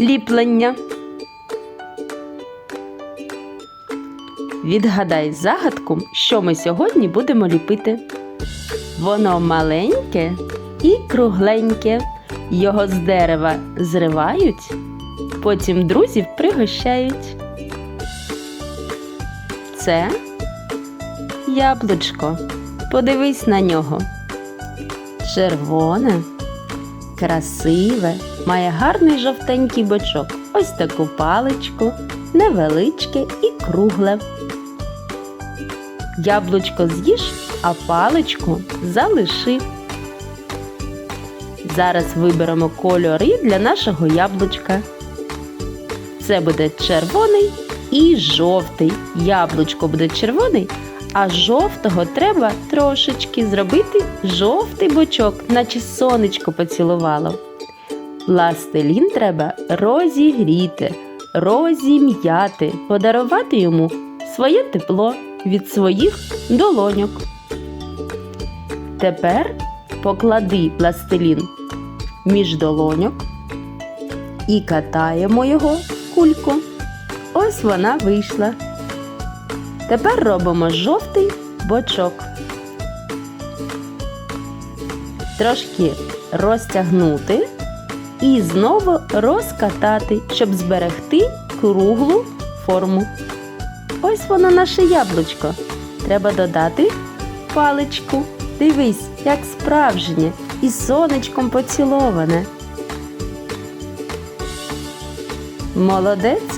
ліплення. Відгадай загадку, що ми сьогодні будемо ліпити. Воно маленьке і кругленьке. Його з дерева зривають, потім друзів пригощають. Це яблучко. Подивись на нього. Червоне, красиве, має гарний жовтенький бочок. Ось таку паличку, невеличке і кругле. Яблучко з'їж, а паличку залиши. Зараз виберемо кольори для нашого яблучка. Це буде червоний і жовтий. Яблучко буде червоний, а жовтого треба трошечки зробити жовтий бочок, наче сонечко поцілувало. Пластилін треба розігріти, розім'яти, подарувати йому своє тепло від своїх долоньок. Тепер поклади пластилін між долоньок і катаємо його кульку. Ось вона вийшла. Тепер робимо жовтий бочок. Трошки розтягнути і знову розкатати, щоб зберегти круглу форму. Ось воно наше яблучко. Треба додати паличку. Дивись, як справжнє і сонечком поціловане. Молодець.